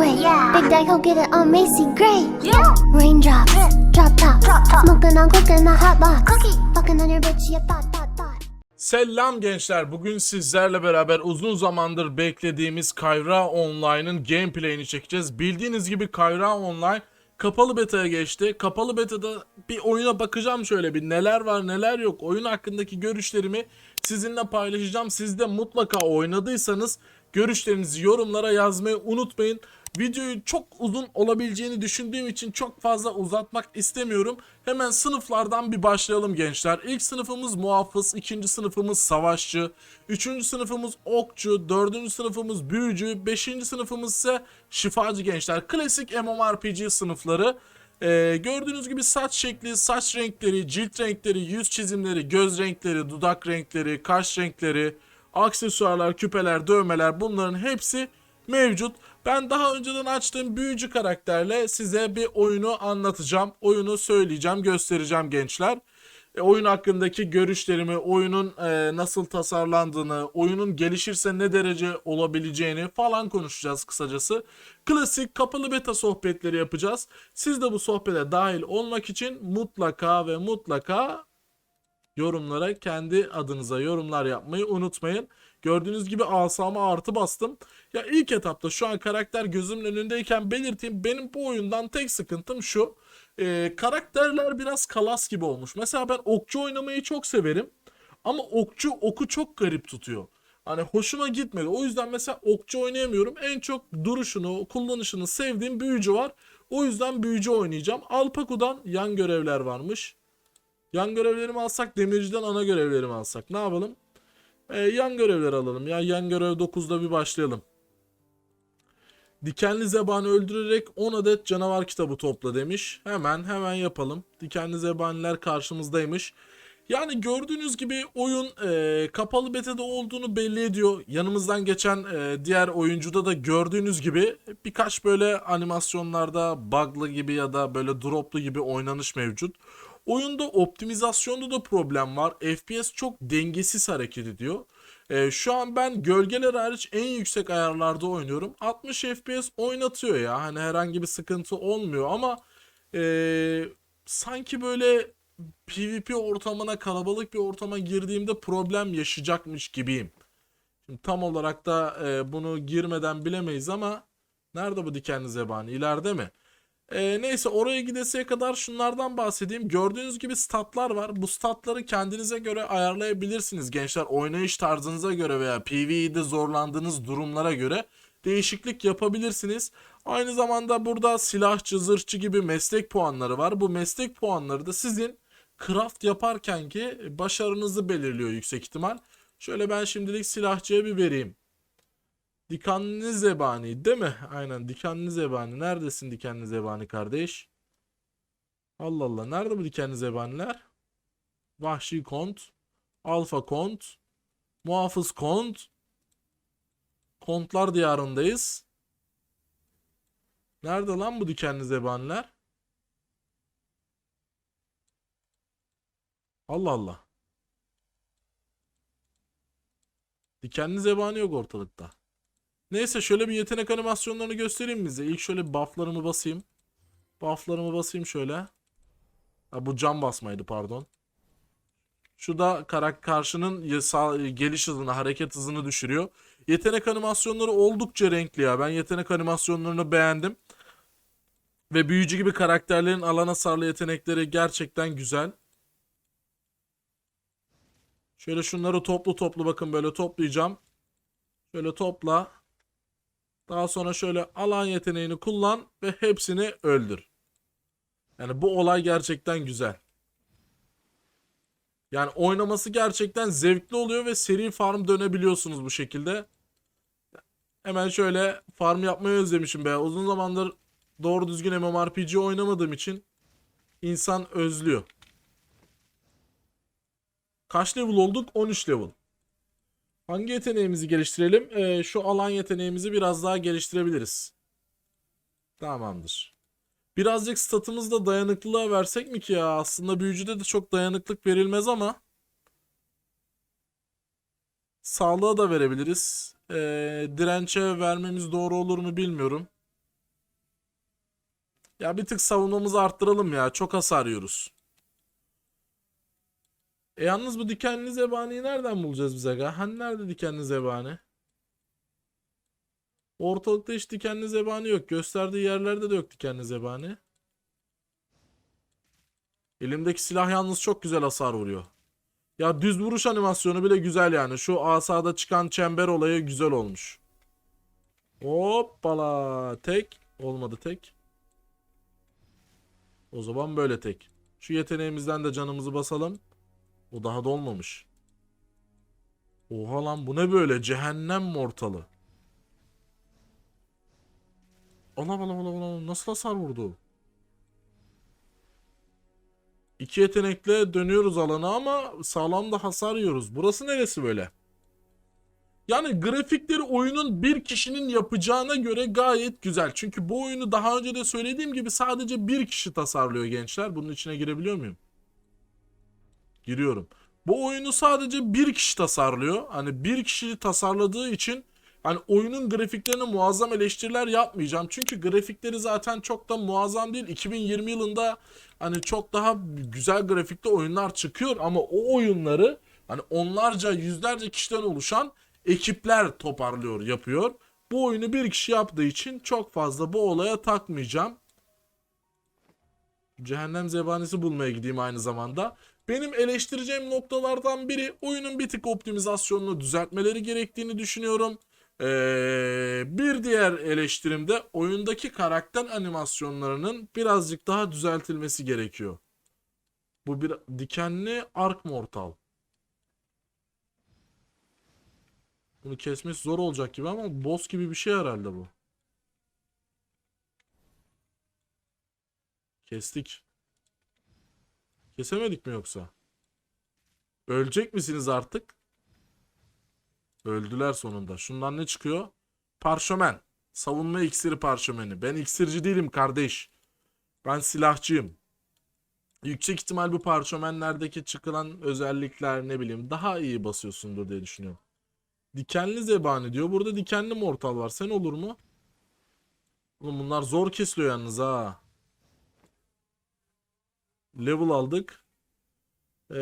way. Yeah. Big Daddy, go get it on Macy Gray. Yeah. Raindrops, drop top, Drop top. smoking on cooking the hot box. Cookie. Fucking on your bitch, you thought. Selam gençler. Bugün sizlerle beraber uzun zamandır beklediğimiz Kayra Online'ın gameplay'ini çekeceğiz. Bildiğiniz gibi Kayra Online kapalı beta'ya geçti. Kapalı beta'da bir oyuna bakacağım şöyle bir neler var neler yok. Oyun hakkındaki görüşlerimi sizinle paylaşacağım. Siz de mutlaka oynadıysanız görüşlerinizi yorumlara yazmayı unutmayın. Videoyu çok uzun olabileceğini düşündüğüm için çok fazla uzatmak istemiyorum. Hemen sınıflardan bir başlayalım gençler. İlk sınıfımız muhafız, ikinci sınıfımız savaşçı, üçüncü sınıfımız okçu, dördüncü sınıfımız büyücü, beşinci sınıfımız ise şifacı gençler. Klasik MMORPG sınıfları. Ee, gördüğünüz gibi saç şekli, saç renkleri, cilt renkleri, yüz çizimleri, göz renkleri, dudak renkleri, kaş renkleri, aksesuarlar, küpeler, dövmeler bunların hepsi mevcut. Ben daha önceden açtığım büyücü karakterle size bir oyunu anlatacağım. Oyunu söyleyeceğim, göstereceğim gençler. E, oyun hakkındaki görüşlerimi, oyunun e, nasıl tasarlandığını, oyunun gelişirse ne derece olabileceğini falan konuşacağız kısacası. Klasik kapalı beta sohbetleri yapacağız. Siz de bu sohbete dahil olmak için mutlaka ve mutlaka yorumlara kendi adınıza yorumlar yapmayı unutmayın. Gördüğünüz gibi asama artı bastım. Ya ilk etapta şu an karakter gözümün önündeyken belirteyim. Benim bu oyundan tek sıkıntım şu. Ee, karakterler biraz kalas gibi olmuş. Mesela ben okçu oynamayı çok severim. Ama okçu oku çok garip tutuyor. Hani hoşuma gitmedi. O yüzden mesela okçu oynayamıyorum. En çok duruşunu, kullanışını sevdiğim büyücü var. O yüzden büyücü oynayacağım. Alpaku'dan yan görevler varmış. Yan görevlerimi alsak demirciden ana görevlerimi alsak ne yapalım? Ee, yan görevler alalım ya. Yan görev 9'da bir başlayalım. Dikenli zebanı öldürerek 10 adet canavar kitabı topla demiş. Hemen hemen yapalım. Dikenli zebaniler karşımızdaymış. Yani gördüğünüz gibi oyun e, kapalı beta'da olduğunu belli ediyor. Yanımızdan geçen e, diğer oyuncuda da gördüğünüz gibi birkaç böyle animasyonlarda bug'lı gibi ya da böyle droplu gibi oynanış mevcut. Oyunda optimizasyonda da problem var. FPS çok dengesiz hareket ediyor. Ee, şu an ben gölgeler hariç en yüksek ayarlarda oynuyorum. 60 FPS oynatıyor ya. Hani herhangi bir sıkıntı olmuyor ama ee, sanki böyle PvP ortamına kalabalık bir ortama girdiğimde problem yaşayacakmış gibiyim. Şimdi tam olarak da ee, bunu girmeden bilemeyiz ama nerede bu dikenli zebani? İleride mi? Ee, neyse oraya gidesiye kadar şunlardan bahsedeyim. Gördüğünüz gibi statlar var. Bu statları kendinize göre ayarlayabilirsiniz gençler. Oynayış tarzınıza göre veya PvE'de zorlandığınız durumlara göre değişiklik yapabilirsiniz. Aynı zamanda burada silahçı, zırhçı gibi meslek puanları var. Bu meslek puanları da sizin craft yaparken ki başarınızı belirliyor yüksek ihtimal. Şöyle ben şimdilik silahçıya bir vereyim. Dikenli zebani değil mi? Aynen dikenli zebani. Neredesin dikenli zebani kardeş? Allah Allah. Nerede bu dikenli zebaniler? Vahşi kont. Alfa kont. Muhafız kont. Kontlar diyarındayız. Nerede lan bu dikenli zebaniler? Allah Allah. Dikenli zebani yok ortalıkta. Neyse şöyle bir yetenek animasyonlarını göstereyim bize. İlk şöyle bufflarımı basayım. Bufflarımı basayım şöyle. Ha, bu cam basmaydı pardon. Şu da karak karşının geliş hızını, hareket hızını düşürüyor. Yetenek animasyonları oldukça renkli ya. Ben yetenek animasyonlarını beğendim. Ve büyücü gibi karakterlerin alan hasarlı yetenekleri gerçekten güzel. Şöyle şunları toplu toplu bakın böyle toplayacağım. Şöyle topla. Daha sonra şöyle alan yeteneğini kullan ve hepsini öldür. Yani bu olay gerçekten güzel. Yani oynaması gerçekten zevkli oluyor ve seri farm dönebiliyorsunuz bu şekilde. Hemen şöyle farm yapmayı özlemişim be. Uzun zamandır doğru düzgün MMORPG oynamadığım için insan özlüyor. Kaç level olduk? 13 level. Hangi yeteneğimizi geliştirelim? Ee, şu alan yeteneğimizi biraz daha geliştirebiliriz. Tamamdır. Birazcık statımızı da dayanıklılığa versek mi ki ya? Aslında büyücüde de çok dayanıklık verilmez ama. Sağlığa da verebiliriz. Ee, dirençe vermemiz doğru olur mu bilmiyorum. Ya bir tık savunmamızı arttıralım ya. Çok hasar yiyoruz. E yalnız bu dikenli zebaniyi nereden bulacağız biz aga? Hani nerede dikenli zebani? Ortalıkta hiç dikenli zebani yok. Gösterdiği yerlerde de yok dikenli zebani. Elimdeki silah yalnız çok güzel hasar vuruyor. Ya düz vuruş animasyonu bile güzel yani. Şu asada çıkan çember olayı güzel olmuş. Hoppala. Tek. Olmadı tek. O zaman böyle tek. Şu yeteneğimizden de canımızı basalım. O daha da olmamış. Oha lan bu ne böyle? Cehennem mortalı. Ana bana bana bana nasıl hasar vurdu? İki yetenekle dönüyoruz alana ama sağlam da hasar yiyoruz. Burası neresi böyle? Yani grafikleri oyunun bir kişinin yapacağına göre gayet güzel. Çünkü bu oyunu daha önce de söylediğim gibi sadece bir kişi tasarlıyor gençler. Bunun içine girebiliyor muyum? Giriyorum. Bu oyunu sadece bir kişi tasarlıyor. Hani bir kişi tasarladığı için hani oyunun grafiklerine muazzam eleştiriler yapmayacağım. Çünkü grafikleri zaten çok da muazzam değil. 2020 yılında hani çok daha güzel grafikte oyunlar çıkıyor ama o oyunları hani onlarca yüzlerce kişiden oluşan ekipler toparlıyor, yapıyor. Bu oyunu bir kişi yaptığı için çok fazla bu olaya takmayacağım. Cehennem zebanisi bulmaya gideyim aynı zamanda. Benim eleştireceğim noktalardan biri oyunun bir tık optimizasyonunu düzeltmeleri gerektiğini düşünüyorum. Ee, bir diğer eleştirim de oyundaki karakter animasyonlarının birazcık daha düzeltilmesi gerekiyor. Bu bir dikenli Ark Mortal. Bunu kesmesi zor olacak gibi ama boss gibi bir şey herhalde bu. Kestik. Kesemedik mi yoksa? Ölecek misiniz artık? Öldüler sonunda. Şundan ne çıkıyor? Parşömen. Savunma iksiri parşömeni. Ben iksirci değilim kardeş. Ben silahçıyım. Yüksek ihtimal bu parşömenlerdeki çıkılan özellikler ne bileyim daha iyi basıyorsundur diye düşünüyorum. Dikenli zebani diyor. Burada dikenli mortal var. Sen olur mu? Oğlum bunlar zor kesiliyor yalnız ha. Level aldık. Ee,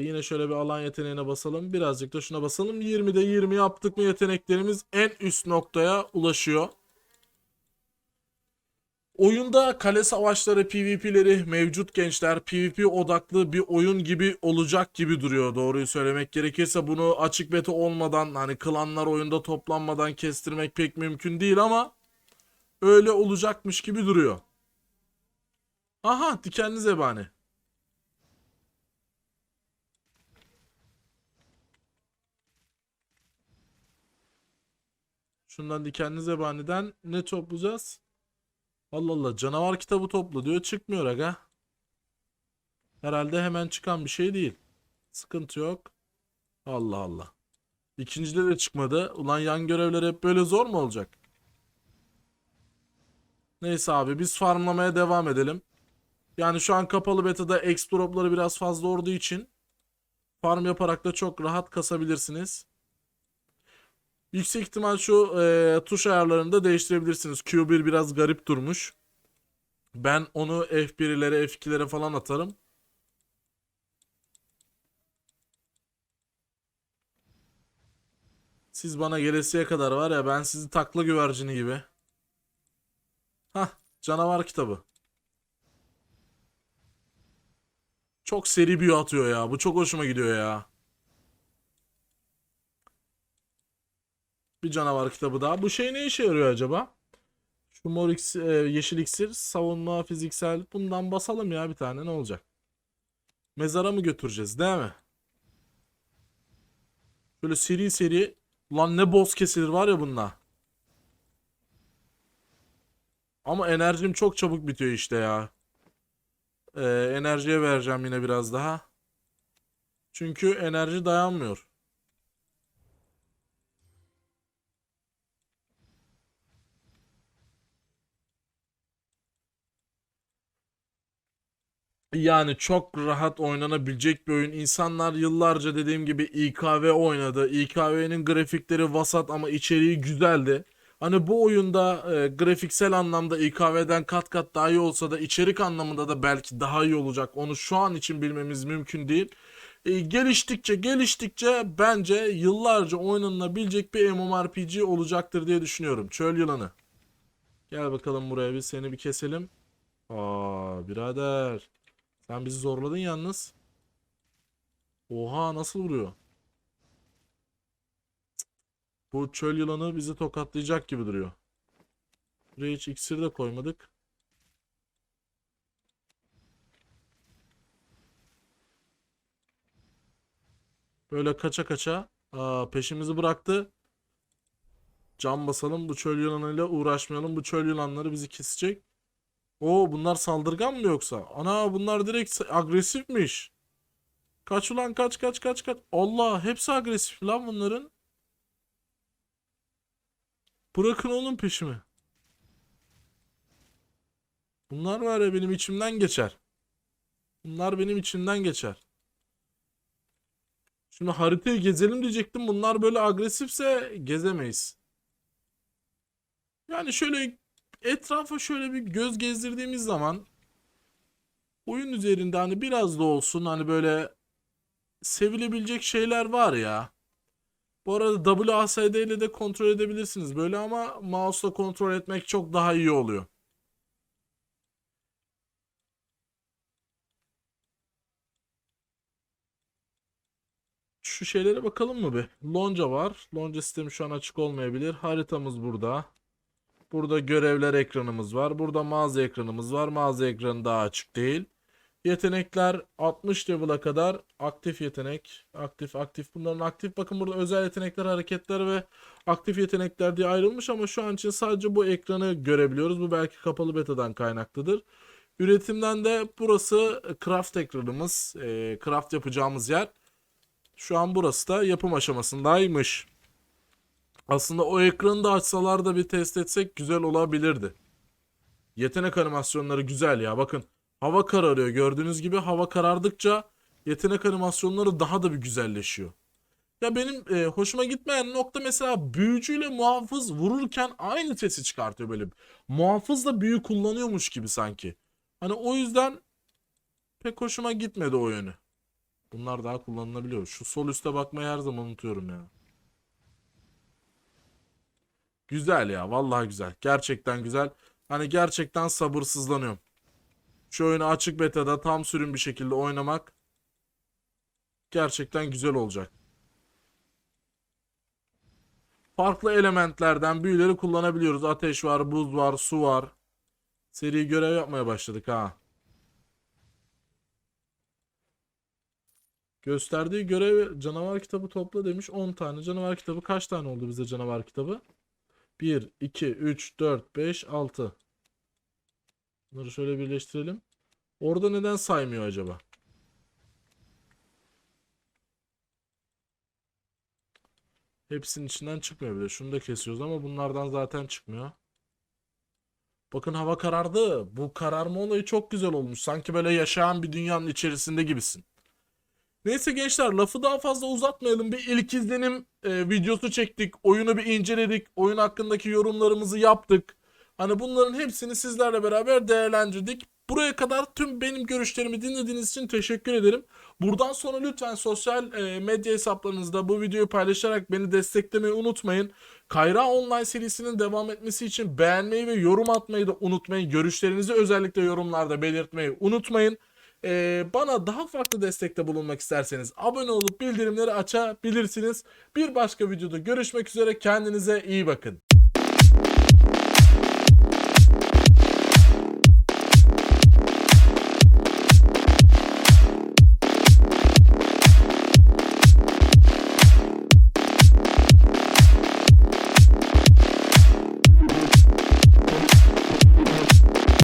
yine şöyle bir alan yeteneğine basalım. Birazcık da şuna basalım. 20'de 20 yaptık mı yeteneklerimiz en üst noktaya ulaşıyor. Oyunda kale savaşları, PvP'leri mevcut gençler. PvP odaklı bir oyun gibi olacak gibi duruyor. Doğruyu söylemek gerekirse bunu açık beta olmadan hani klanlar oyunda toplanmadan kestirmek pek mümkün değil ama öyle olacakmış gibi duruyor. Aha dikenli zebani. Şundan dikenli zebaniden ne toplayacağız? Allah Allah canavar kitabı topla diyor çıkmıyor aga. Herhalde hemen çıkan bir şey değil. Sıkıntı yok. Allah Allah. İkincide de çıkmadı. Ulan yan görevler hep böyle zor mu olacak? Neyse abi biz farmlamaya devam edelim. Yani şu an kapalı beta'da X dropları biraz fazla olduğu için farm yaparak da çok rahat kasabilirsiniz. Yüksek ihtimal şu e, tuş ayarlarını da değiştirebilirsiniz. Q1 biraz garip durmuş. Ben onu F1'lere F2'lere falan atarım. Siz bana gelesiye kadar var ya ben sizi takla güvercini gibi. Hah canavar kitabı. Çok seri büyü atıyor ya. Bu çok hoşuma gidiyor ya. Bir canavar kitabı daha. Bu şey ne işe yarıyor acaba? Şu mor iksir, e, yeşil iksir, savunma, fiziksel. Bundan basalım ya bir tane ne olacak? Mezara mı götüreceğiz değil mi? Böyle seri seri. Lan ne boss kesilir var ya bununla. Ama enerjim çok çabuk bitiyor işte ya. Ee, enerjiye vereceğim yine biraz daha. Çünkü enerji dayanmıyor. Yani çok rahat oynanabilecek bir oyun. İnsanlar yıllarca dediğim gibi İKV oynadı. İKV'nin grafikleri vasat ama içeriği güzeldi. Hani bu oyunda e, grafiksel anlamda İKV'den kat kat daha iyi olsa da içerik anlamında da belki daha iyi olacak. Onu şu an için bilmemiz mümkün değil. E, geliştikçe geliştikçe bence yıllarca oynanabilecek bir MMORPG olacaktır diye düşünüyorum. Çöl yılanı. Gel bakalım buraya bir seni bir keselim. Aa birader. Sen bizi zorladın yalnız. Oha nasıl vuruyor? Bu çöl yılanı bizi tokatlayacak gibi duruyor. Buraya hiç iksir de koymadık. Böyle kaça kaça. Aa, peşimizi bıraktı. Can basalım. Bu çöl yılanıyla uğraşmayalım. Bu çöl yılanları bizi kesecek. Oo bunlar saldırgan mı yoksa? Ana bunlar direkt agresifmiş. Kaç ulan kaç kaç kaç kaç. Allah hepsi agresif lan bunların. Bırakın oğlum peşimi. Bunlar var ya benim içimden geçer. Bunlar benim içimden geçer. Şimdi haritayı gezelim diyecektim. Bunlar böyle agresifse gezemeyiz. Yani şöyle etrafa şöyle bir göz gezdirdiğimiz zaman oyun üzerinde hani biraz da olsun hani böyle sevilebilecek şeyler var ya. Bu arada WASD ile de kontrol edebilirsiniz böyle ama mouse'la kontrol etmek çok daha iyi oluyor. Şu şeylere bakalım mı bir? Lonca var. Lonca sistemi şu an açık olmayabilir. Haritamız burada. Burada görevler ekranımız var. Burada mağaza ekranımız var. Mağaza ekranı daha açık değil. Yetenekler 60 level'a kadar aktif yetenek. Aktif aktif. Bunların aktif bakın burada özel yetenekler, hareketler ve aktif yetenekler diye ayrılmış ama şu an için sadece bu ekranı görebiliyoruz. Bu belki kapalı betadan kaynaklıdır. Üretimden de burası craft ekranımız. Ee, craft yapacağımız yer. Şu an burası da yapım aşamasındaymış. Aslında o ekranı da açsalar da bir test etsek güzel olabilirdi. Yetenek animasyonları güzel ya. Bakın hava kararıyor. Gördüğünüz gibi hava karardıkça yetenek animasyonları daha da bir güzelleşiyor. Ya benim e, hoşuma gitmeyen nokta mesela büyücüyle muhafız vururken aynı sesi çıkartıyor böyle. Muhafız da büyü kullanıyormuş gibi sanki. Hani o yüzden pek hoşuma gitmedi o yönü. Bunlar daha kullanılabiliyor. Şu sol üste bakmayı her zaman unutuyorum ya. Güzel ya. Vallahi güzel. Gerçekten güzel. Hani gerçekten sabırsızlanıyorum. Şu oyunu açık beta'da tam sürüm bir şekilde oynamak gerçekten güzel olacak. Farklı elementlerden büyüleri kullanabiliyoruz. Ateş var, buz var, su var. Seri görev yapmaya başladık ha. Gösterdiği görev canavar kitabı topla demiş 10 tane. Canavar kitabı kaç tane oldu bize canavar kitabı? 1, 2, 3, 4, 5, 6. Bunları şöyle birleştirelim. Orada neden saymıyor acaba? Hepsinin içinden çıkmıyor bile. Şunu da kesiyoruz ama bunlardan zaten çıkmıyor. Bakın hava karardı. Bu kararma olayı çok güzel olmuş. Sanki böyle yaşayan bir dünyanın içerisinde gibisin. Neyse gençler lafı daha fazla uzatmayalım. Bir ilk izlenim e, videosu çektik. Oyunu bir inceledik. Oyun hakkındaki yorumlarımızı yaptık. Hani bunların hepsini sizlerle beraber değerlendirdik. Buraya kadar tüm benim görüşlerimi dinlediğiniz için teşekkür ederim. Buradan sonra lütfen sosyal e, medya hesaplarınızda bu videoyu paylaşarak beni desteklemeyi unutmayın. Kayra Online serisinin devam etmesi için beğenmeyi ve yorum atmayı da unutmayın. Görüşlerinizi özellikle yorumlarda belirtmeyi unutmayın. Ee, bana daha farklı destekte bulunmak isterseniz abone olup bildirimleri açabilirsiniz. Bir başka videoda görüşmek üzere. Kendinize iyi bakın.